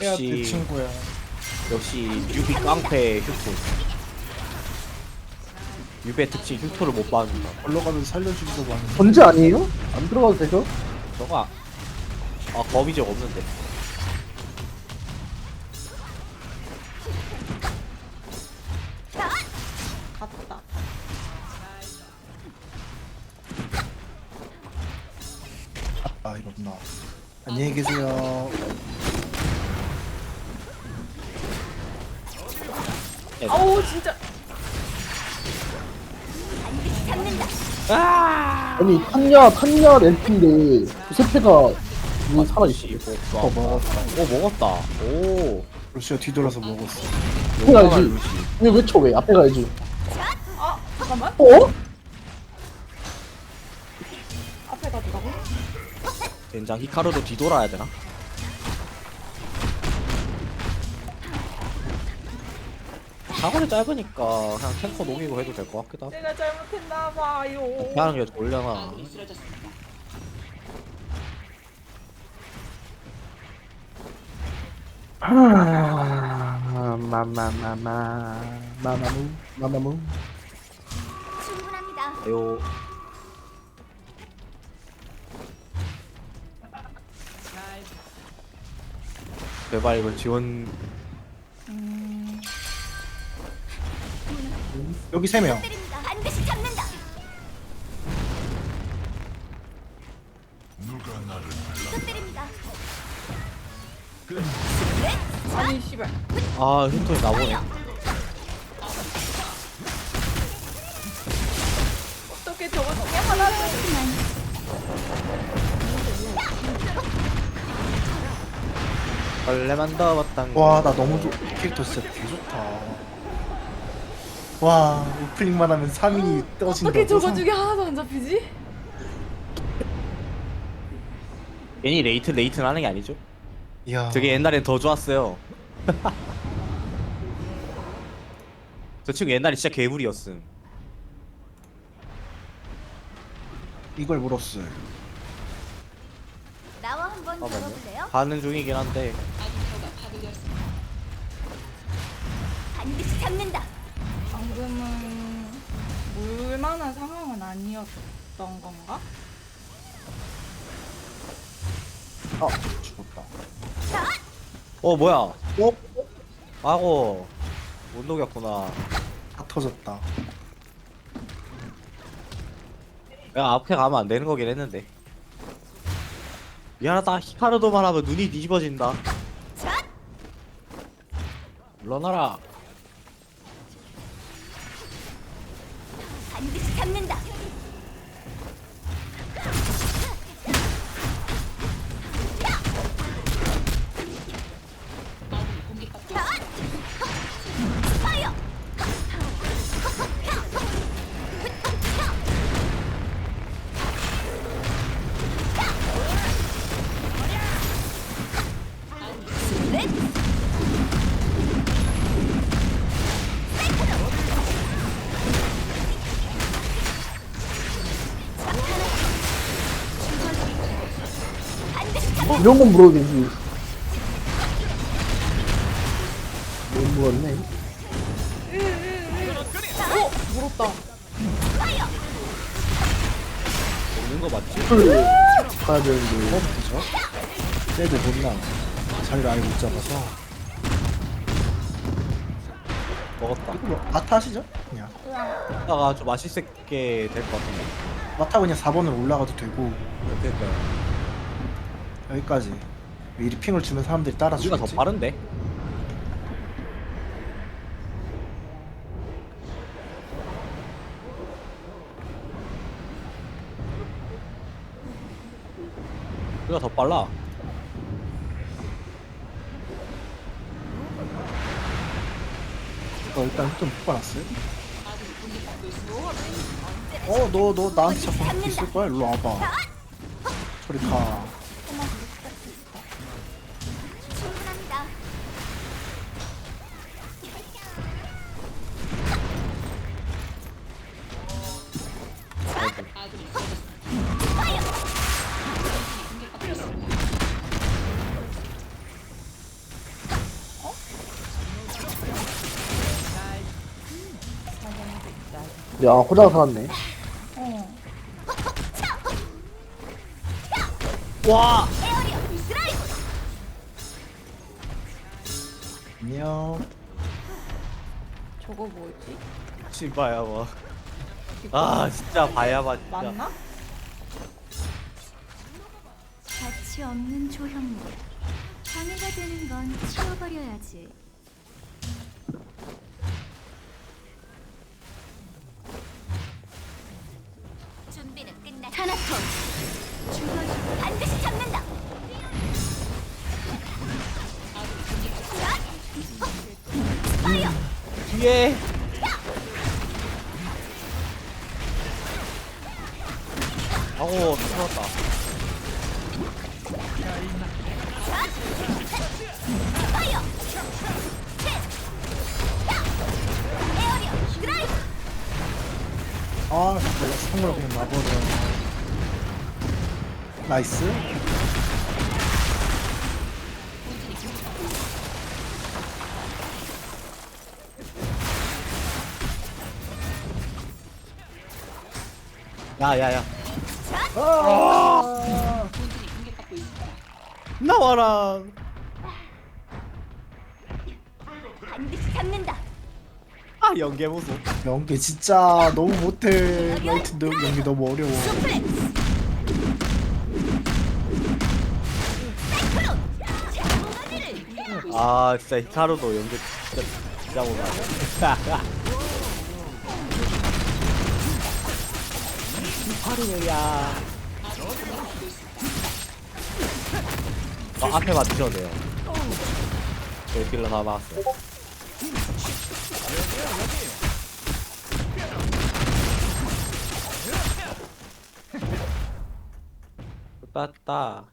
해야 역시 친구야 역시 유비 깡패 휴토 유배 특징 휴토를 못 받는다 올라가면 살려주기도 많은데 번지 아니에요? 안 들어가도 되죠? 저가 아 거미적 없는데 갔다. 아 이렇구나 안녕히 계세요 아우 진짜. 아니 탄야 탄야 램프인데 두세 패가 이 살아있어 씨어 어, 먹었다 오 먹었다 오 루시오 뒤돌아서 먹었어 용감한 해야지. 루시 왜 외쳐 왜 앞에 가야지 아 잠깐만. 어? 앞에 가더라고. 된장 히카루도 뒤돌아야 되나? 사거리 짧으니까 그냥 탱커 녹이고 해도 될 것 같기도 하고 내가 잘못했나 봐요. 하는 게 올려나 마마마마 마마무 마마무 충분합니다. 요 제발 이거 지원 여기 세 명 때립니다. 반드시 잡는다. 또 때립니다. 아니 씨발. 아 힌톤이 나보네 어떻게 저거 중에 하나를. 벌레만 더 봤당 와나 너무 좋 캐릭터 진짜 개 좋다. 와 오프닝만 하면 3인이 떠진다 어떻게 저거 중에 하나도 안 잡히지? 괜히 레이트 레이트는 하는 게 아니죠? 이야. 저게 옛날엔 더 좋았어요. 저 친구 옛날에 진짜 괴물이었음. 이걸 물었어요 나와 한번 잠깐만요. 걸어볼래요? 가는 중이긴 한데 반드시 잡는다. 방금은 물만한 상황은 아니었던 건가? 아 죽었다 어 뭐야 어? 아고 못 녹였구나 다 터졌다 내가 앞에 가면 안 되는 거긴 했는데 미안하다. 히카르도만 하면 눈이 뒤집어진다. 샷! 물러나라 이런 건 물어도 되지. 못 물었네? 어 물었다. 먹는 거 맞지? 풀 가야 되는데. 그죠? 쟤도 못나. 자리를 아예 못 잡아서. 먹었다. 이거 뭐 마타 하시죠? 그냥. 이따가 좀 맛있게 될 것 같은데. 마타 그냥 4번으로 올라가도 되고. 그러니까 여기까지. 미리 핑을 주면 사람들이 우리가 따라주겠지. 더 빠른데? 우리가 더 빨라. 어, 일단 좀 뽑아놨어요? 어너 너 나한테 자꾸 할수 있을 거야? 일로 와봐. 저리 가 야 호자가 살았네 어. 와. 안녕 저거 뭐지? 씨바야 뭐아 진짜 봐야봐 진짜 맞나? 가치 없는 조형물. 방해가 되는 건 치워버려야지. 죽어주 반드시 잡는다. 파이어. 뒤에 파이어. 에어리어 드라이브. 아 내가 성으로 그냥 놔버려 나이스. 야야야. 아! 나와라. 반드시 잡는다. 아 연계 무수 연기 진짜 너무 못해. 라이트 너 연기 너무 어려워. 수플렉스. 아 진짜 히카루도 연계 진짜 진짜 못하네 히카루야 어, 앞에 맞추셔도 돼요. 여기 딜러 다 막았어요. 땄다